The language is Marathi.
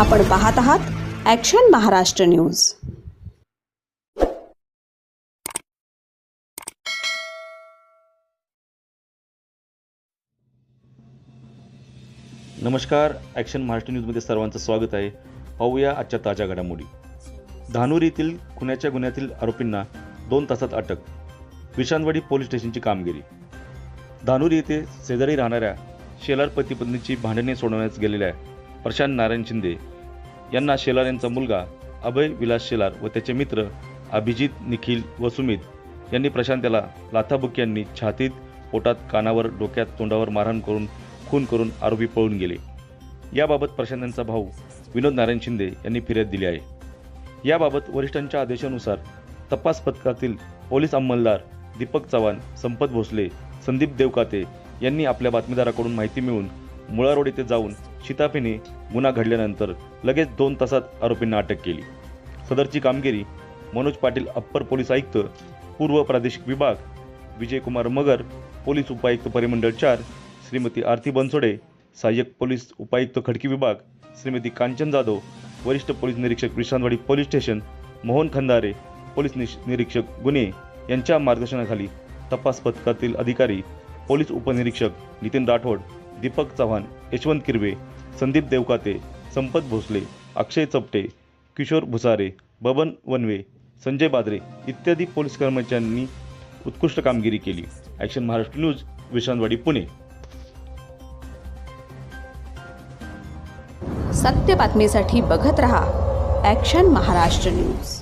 आपण पाहत आहात ॲक्शन महाराष्ट्र न्यूज नमस्कार ॲक्शन महाराष्ट्र न्यूजमध्ये सर्वांचं स्वागत आहे. पाहूया आजच्या ताज्या घडामोडी. धानूर येथील खुन्याच्या गुन्ह्यातील आरोपींना दोन तासात अटक. विशांतवाडी पोलीस स्टेशनची कामगिरी. धानूर येथे शेजारी राहणाऱ्या शेलार पती पत्नीची भांडणे सोडवण्यास गेलेल्या प्रशांत नारायण शिंदे यांना शेलार यांचा मुलगा अभय विलास शेलार व त्याचे मित्र अभिजित निखिल व सुमित यांनी प्रशांत याला लाथाबुक यांनी छातीत पोटात कानावर डोक्यात तोंडावर मारहाण करून खून करून आरोपी पळून गेले. याबाबत प्रशांत यांचा भाऊ विनोद नारायण शिंदे यांनी फिर्याद दिली आहे. याबाबत वरिष्ठांच्या आदेशानुसार तपास पथकातील पोलीस अंमलदार दीपक चव्हाण संपत भोसले संदीप देवकाते यांनी आपल्या बातमीदाराकडून माहिती मिळून मुळा रोड येथे जाऊन शिताफीने गुन्हा घडल्यानंतर लगेच दोन तासात आरोपींना अटक केली. सदरची कामगिरी मनोज पाटील अप्पर पोलीस आयुक्त पूर्व प्रादेशिक विभाग विजयकुमार मगर पोलीस उपायुक्त परिमंडळ चार श्रीमती आरती बनसोडे सहाय्यक पोलीस उपायुक्त खडकी विभाग श्रीमती कांचन जाधव वरिष्ठ पोलीस निरीक्षक Vishrantwadi police station Mohan Khandare police निश निरीक्षक गुन्हे यांच्या मार्गदर्शनाखाली तपास पथकातील अधिकारी पोलीस उपनिरीक्षक नितीन राठोड दीपक चव्हाण यशवंत किरवे संदीप देवकाते संपत भोसले अक्षय चपटे किशोर भुसारे बबन वनवे संजय बादरे इत्यादी पोलीस कर्मचाऱ्यांनी उत्कृष्ट कामगिरी केली. Action Maharashtra news Vishrantwadi Pune. सत्य बातमीसाठी बघत रहा ॲक्शन महाराष्ट्र न्यूज